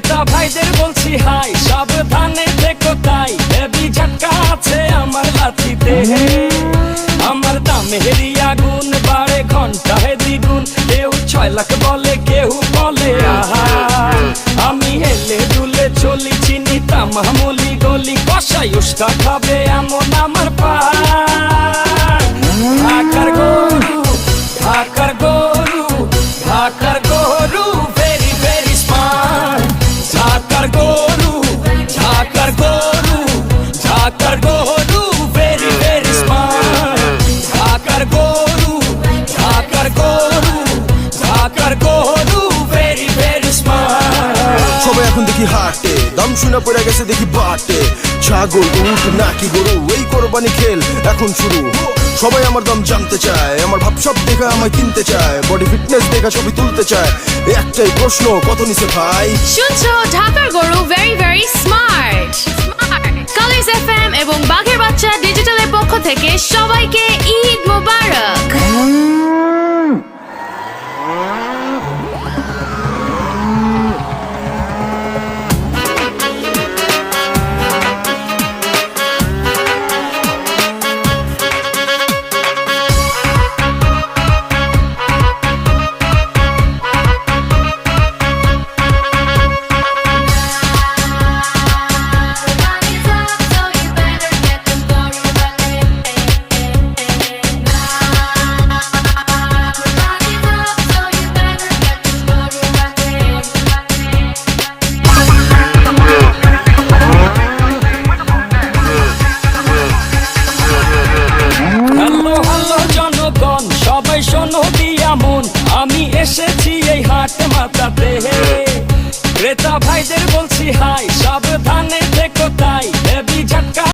ক্রেতা ভাইদের বলছি হাই, সাবধানে থেকো তাই। হেভি ঝটকা আছে আমার লাথিতে আমার দামে হেরি আগুন বাড়ে ঘণ্টা হে দ্বিগুণ। কেউ ছয় লাখ বলে, কেউ বলে, আহা। আমি হেলে দুলে চলি, চিনি তামামুলি গলি, কষাই উষ্টা খাবে এমন আমার পা। এখন দেখি হাটে। দাম শুনে পড়ে গেছে, দেখি বাটে। ছাগল উঠ নাকি গরু, এই কোরবানি খেল এখন শুরু। সবাই আমার দাম জানতে চায়, আমার ভাব সব দেখা আমায় কিনতে চায় বডি ফিটনেস দেখা ছবি তুলতে চায়। একটাই প্রশ্ন, কত নিছে ভাই? শুনছো, ঢাকার গরু ভেরি ভেরি স্মার্ট কালিজ এফএম এবং বাঘের বাচ্চা ডিজিটালের পক্ষ থেকে সবাই শোনো দিয়া মন। আমি এসেছি এই হাট মাথাতে মাতাতে।